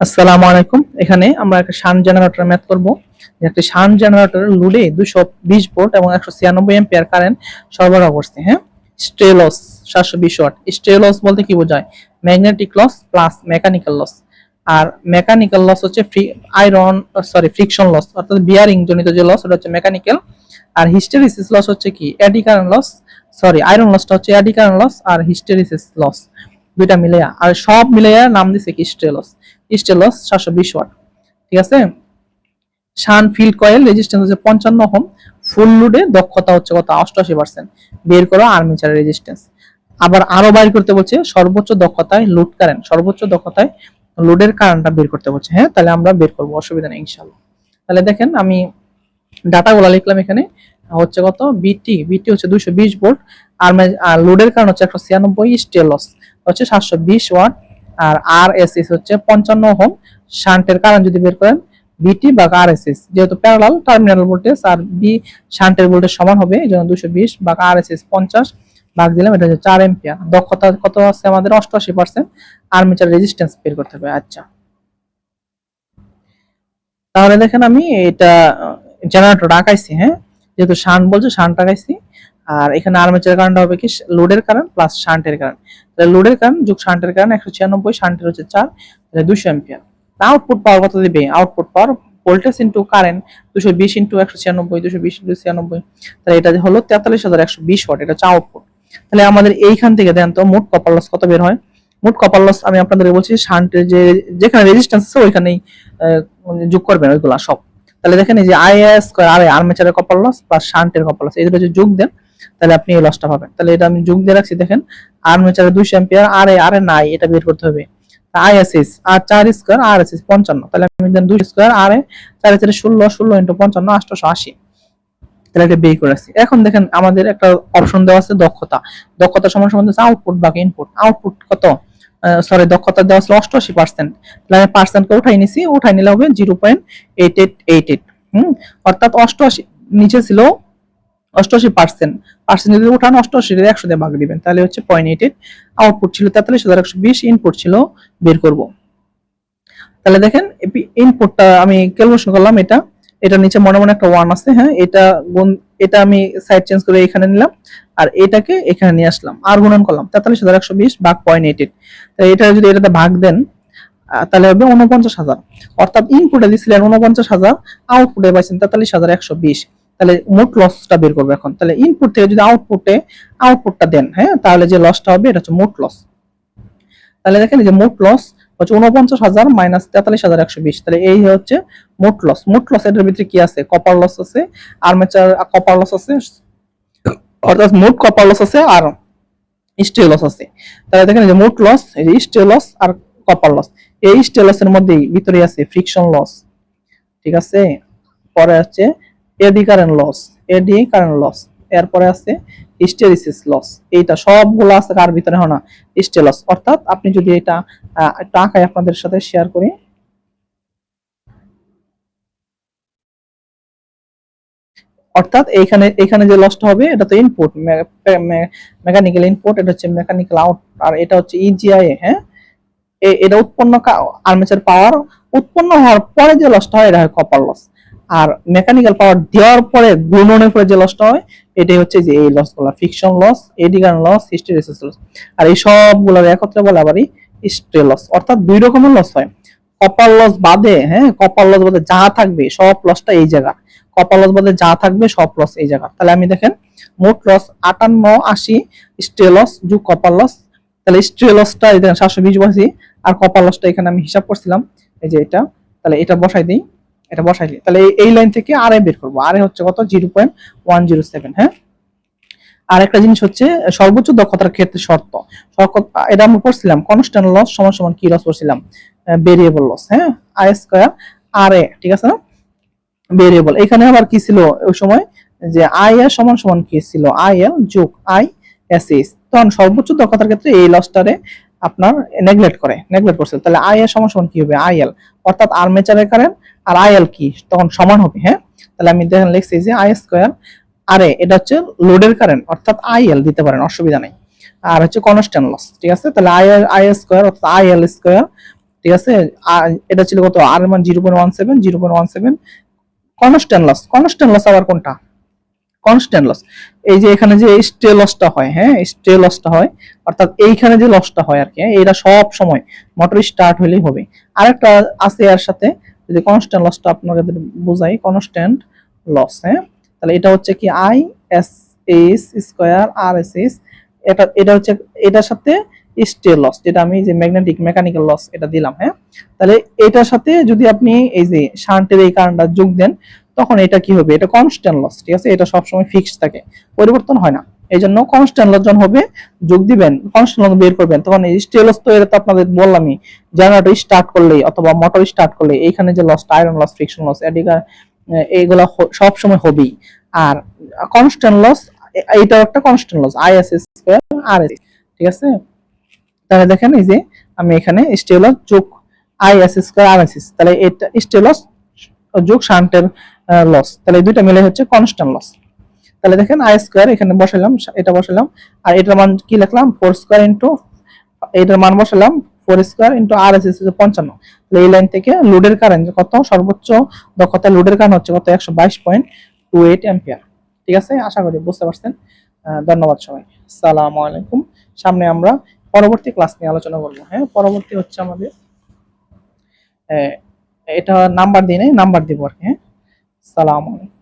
আসসালামু আলাইকুম। এখানে আমরা একটা শান জেনারেটর ম্যাথ করব। একটি শান জেনারেটর লোডে দুশো বিশ ভোল্ট এবং একশো ছিয়ানব্বই এম্পিয়ার কারেন্ট সরবরাহ করছে হ্যাঁ? স্ট্রেলস সাতশো বিশ ওয়াট স্ট্রেলস বলতে কি বোঝায়? Magnetic loss plus mechanical loss আর মেকানিক্যাল লস হচ্ছে free iron sorry friction loss অর্থাৎ বিয়ারিং জনিত যে লস ওটা হচ্ছে মেকানিক্যাল আর হিস্টেরিসিস লস হচ্ছে কি? Eddy current loss sorry iron লসটা হচ্ছে অ্যাডি কারেন্ট লস আর হিস্টেরিসিস লস দুইটা মিলেয়া আর সব মিলেয়া নাম দিছে কি? স্ট্রেলস স্টেলস সাতশো বিশ ওয়াট। ঠিক আছে? শান ফিল্ড কয়েল রেজিস্ট্যান্স হচ্ছে পঞ্চান্ন ওহম। ফুল লোডে দক্ষতা হচ্ছে কত? অষ্টআশি পার্সেন্ট বের করো আর্মিচার রেজিস্ট্যান্স আবার আরও বাইর করতে বলছে, সর্বোচ্চ দক্ষতায় লোড কারেন্ট সর্বোচ্চ দক্ষতায় লোডের কারেন্টটা বের করতে বলছে। হ্যাঁ তাহলে আমরা বের করব, অসুবিধা নেই ইনশাল্লাহ তাহলে দেখেন, আমি ডাটাগুলো লিখলাম এখানে। হচ্ছে কত? বিটি বিটি হচ্ছে দুইশো বিশ ভোল্ট আর লোডের কারণ হচ্ছে একশো ছিয়ানব্বই স্টেলস হচ্ছে সাতশো বিশ ওয়াট। আর আর এস এস হচ্ছে পঞ্চান্ন ওহম। শান্টের কারণ যদি বের করেন বিটি বা আর এস এস যেহেতু প্যারালাল টার্মিনাল ভোল্টেজ আর বি শান্টের ভোল্টেজ সমান হবে, এই জন্য দুশো বিশ বা আর এস এস পঞ্চাশ ভাগ দিলাম, এটা হচ্ছে চার এম্পিয়ার দক্ষতা কত আছে আমাদের? অষ্টআশি পার্সেন্ট আর্মিচার রেজিস্ট্যান্স বের করতে হবে আচ্ছা। তাহলে দেখেন আমি এটা জেনারেটর আঁকাইছি হ্যাঁ? যেহেতু শান বলছে শান আঁকাইছি। আর এখানে আর্মেচার কারেন্ট হবে কি লোডের কারেন্ট প্লাস শান্টের কারেন্ট তাহলে লোডের কারেন্ট যোগ শান্টের কারেন্ট একশো ছিয়ানব্বই শান্টের হচ্ছে চার, তাহলে দুশো অ্যাম্পিয়ার আউটপুট পাওয়ার কত দিবে? Output power voltage into current দুশো বিশ ইন্টু একশো ছিয়ানব্বই, দুশো বিশ ইন্টু ছিয়ানব্বই। তাহলে এটা হলো তেতাল্লিশ হাজার একশো বিশ ওয়াট এটা হচ্ছে আউটপুট তাহলে আমাদের এইখান থেকে দেন তো মোট কপার লস কত বের হয়? মোট কপার লস আমি আপনাদের বলছি শান্টের যে, যেখানে রেজিস্ট্যান্স আছে ওইখানেই যোগ করবেন ওইগুলা সব। তাহলে দেখেন এই যে আইএস আর আর্মেচারের কপার লস প্লাস শান্টের কপার লস এই দুটো যোগ দেন তাহলে আপনি এই লসটা পাবেন। তাহলে এটা আমি যোগ দিয়ে রাখছি, দেখেন আর্মেচারে দুইশো এম্পিয়ার আর এ আর এ নাই, এটা বের করতে হবে। আইএসএস আর চার স্কোয়ার আর এস এস পঞ্চান্ন। তাহলে আমি দেন দুই স্কোয়ার আর এ, চার চারে ষোলো ষোলো ইন্টু পঞ্চান্ন, আটশোশো আশি। তাহলে এটা বের করে রাখছি। এখন দেখেন, আমাদের একটা অপশন দেওয়া আছে দক্ষতা। দক্ষতা সমান সমান হচ্ছে আউটপুট বা ইনপুট আউটপুট কত? সরি দক্ষতা দেওয়া আছে অষ্টআশি পার্সেন্ট তাহলে আমি পার্সেন্টকে উঠাই নিছি, উঠাই নিলে হবে zero point eight eight eight eight হম? অর্থাৎ অষ্টআশি, নিচে ছিল অষ্টআশি পার্সেন্ট পার্সেন্ট যদি উঠান অষ্টআশি একশো দিয়ে ভাগ দিবেন, তাহলে হচ্ছে পয়েন্ট এইট এইট আউটপুট ছিল তেতাল্লিশ হাজার একশো বিশ ইনপুট ছিল বের করব। তাহলে দেখেন ইনপুটটা আমি ক্যালকুলেশন করলাম এটা এটা নিচে মনে মনে একটা ওয়ান আছে হ্যাঁ এটা গুণ, এটা আমি সাইড চেঞ্জ করে এখানে নিলাম, আর এটাকে এখানে নিয়ে আসলাম, আর গুণন করলাম, তেতাল্লিশ হাজার একশো বিশ ভাগ পয়েন্ট এইট এইট এটা যদি এটাতে ভাগ দেন তাহলে হবে উনপঞ্চাশ হাজার। অর্থাৎ ইনপুটে দিছিলেন উনপঞ্চাশ হাজার আউটপুটে পাইছেন তেতাল্লিশ হাজার একশো বিশ। তাহলে মোট লসটা বের করব এখন। তাহলে ইনপুট থেকে যদি আউটপুটে আউটপুটটা দেন হ্যাঁ তাহলে যে লসটা হবে, এটা হচ্ছে মোট লস তাহলে দেখেন যে মোট লস হচ্ছে উনপঞ্চাশ হাজার মাইনাস তেতাল্লিশ হাজার একশো বিশ। তাহলে এই হচ্ছে মোট লস মোট লস এটার ভিতরে কি আছে? কপার লস আছে আর্মেচার কপার লস আছে, অর্থাৎ মোট কপার লস আছে আর স্টিল লস আছে। তাহলে দেখেন যে মোট লস এই যে স্টিল লস আর কপার লস এই স্টিল লসের মধ্যেই ভিতরে আছে ফ্রিকশন লস ঠিক আছে? পরে আছে eddy current loss eddy current loss এরপরে আছে স্টেরিসিস লস এইটা সবগুলো আছে কার ভিতরে হয় না? স্টেলস অর্থাৎ আপনি যদি এটা আঁকায় আপনাদের সাথে শেয়ার করি। অর্থাৎ এইখানে এখানে যে লসটা হবে, এটা তো ইনপুট মেকানিক্যাল ইনপুট এটা হচ্ছে মেকানিক্যাল আউট আর এটা হচ্ছে ইজিআই হ্যাঁ? এ- এটা উৎপন্ন আর্মেচার পাওয়ার উৎপন্ন হওয়ার পরে যে লসটা হয়, এটা হয় কপার লস আর মেকানিক্যাল পাওয়ার দেওয়ার পরে গুণনের পরে যে লসটা হয়, এটাই হচ্ছে যে এই লসগুলা friction loss eddy current loss hysteresis loss আর এই সবগুলোর একত্রে বলে আবার স্ট্রে লস অর্থাৎ দুই রকমের লস হয়। কপার লস বাদে হ্যাঁ কপার লস বাদে যা থাকবে, সব লসটা এই জায়গা। কপার লস বাদে যা থাকবে, সব লস এই জায়গা। তাহলে আমি দেখেন, মোট লস আটান্ন, আশি স্ট্রে লস যুগ কপার লস তাহলে স্ট্রে লসটা দেখেন, সাতশো বিশ বসি আর কপার লসটা এখানে আমি হিসাব করছিলাম, এই যে এটা। তাহলে এটা বসাই দিই। এটা বসাই দিই তাহলে এই- লাইন থেকে আর বের করব। আর হচ্ছে কত? Zero point one zero seven হ্যাঁ? আর একটা জিনিস হচ্ছে, সর্বোচ্চ দক্ষতার ক্ষেত্রে শর্ত। এটা আমরা পড়ছিলাম কনস্ট্যান্ট লস সমান সমান কি লস পড়ছিলাম? ভেরিয়েবল লস হ্যাঁ? আই স্কোয়ার আর এ ঠিক আছে না? ভেরিয়েবল এখানে আবার কি ছিল ওই সময়? যে আই এর সমান সমান কি ছিল? আই এল যোগ আই এস এস তখন সর্বোচ্চ দক্ষতার ক্ষেত্রে এই লসটারে আপনার নেগলেক্ট করে নেগলেক্ট করছে। তাহলে আই এর সমান সমান কি হবে? আই এল অর্থাৎ আর্মেচারের কারেন্ট আর আই এল কি? তখন সমান হবে হ্যাঁ? তাহলে আমি দেখেন লিখছি যে আই স্কোয়ার আরে এটা হচ্ছে লোডের কারেন্ট অর্থাৎ আই এল দিতে পারেন, অসুবিধা নেই। আর হচ্ছে কনস্ট্যান্ট লস ঠিক আছে? তাহলে আই আই স্কোয়ার অর্থাৎ আই এল স্কোয়ার ঠিক আছে? এটা ছিল কত? আর মান zero point one seven zero point one seven constant loss constant loss আবার কোনটা? কনস্ট্যান্ট লস এই যে এখানে যে স্টে লসটা হয় হ্যাঁ স্টে লসটা হয় অর্থাৎ এইখানে যে লসটা হয় আর কি হ্যাঁ, এটা সব সময় মোটর স্টার্ট হলেই হবে। আরেকটা আছে এর সাথে যদি কনস্ট্যান্ট লসটা আপনাকে বোঝাই কনস্ট্যান্ট লস হ্যাঁ তাহলে এটা হচ্ছে কি I S S square R S S এটা এটা হচ্ছে এটার সাথে স্টে লস যেটা আমি যে ম্যাগনেটিক মেকানিক্যাল লস এটা দিলাম হ্যাঁ তাহলে এটার সাথে যদি আপনি এই যে শান্টের এই কারেন্টটা যোগ দেন তখন এটা কি হবে? এটা কনস্ট্যান্ট লস, ঠিক আছে? এটা সবসময় ফিক্সড থাকে। পরিবর্তন হয় না। এই জন্য কনস্ট্যান্ট লস যখন হবে, যোগ দিবেন কনস্ট্যান্ট লস বের করবেন, তখন এই স্টে লস তো এটা তো আপনাদের বললামই জেনারেটর স্টার্ট করলে অথবা মোটর স্টার্ট করলে এইখানে যে লসটা আয়রন লস ফ্রিকশন লস এদিকে এইগুলা সব সময় হবেই। আর কনস্ট্যান্ট লস এইটাও একটা constant loss I S square R S ঠিক আছে? তাহলে দেখেন এই যে আমি এখানে স্টেলস যোগ I S square R S তাহলে এটা স্টেলস যোগ শান্টের লস তাহলে এই দুইটা মিলে হচ্ছে কনস্ট্যান্ট লস তাহলে দেখেন আই স্কোয়ার এখানে বসালাম এটা বসালাম আর এটার মান কি লিখলাম? ফোর স্কোয়ার ইন্টু এটার মান বসালাম four square into R S হচ্ছে পঞ্চান্ন। তাহলে এই লাইন থেকে লোডের কারেন্ট কত? সর্বোচ্চ দক্ষতা লোডের কারেন্ট হচ্ছে কত? একশো বাইশ পয়েন্ট টু এইট অ্যাম্পিয়ার ঠিক আছে? আশা করি বুঝতে পারছেন। ধন্যবাদ সবাই। সালাম আলাইকুম। সামনে আমরা পরবর্তী ক্লাস নিয়ে আলোচনা করব। হ্যাঁ পরবর্তী হচ্ছে আমাদের এটা নাম্বার দিই নাই নাম্বার দিব আর কি হ্যাঁ। সালাম আলাইকুম।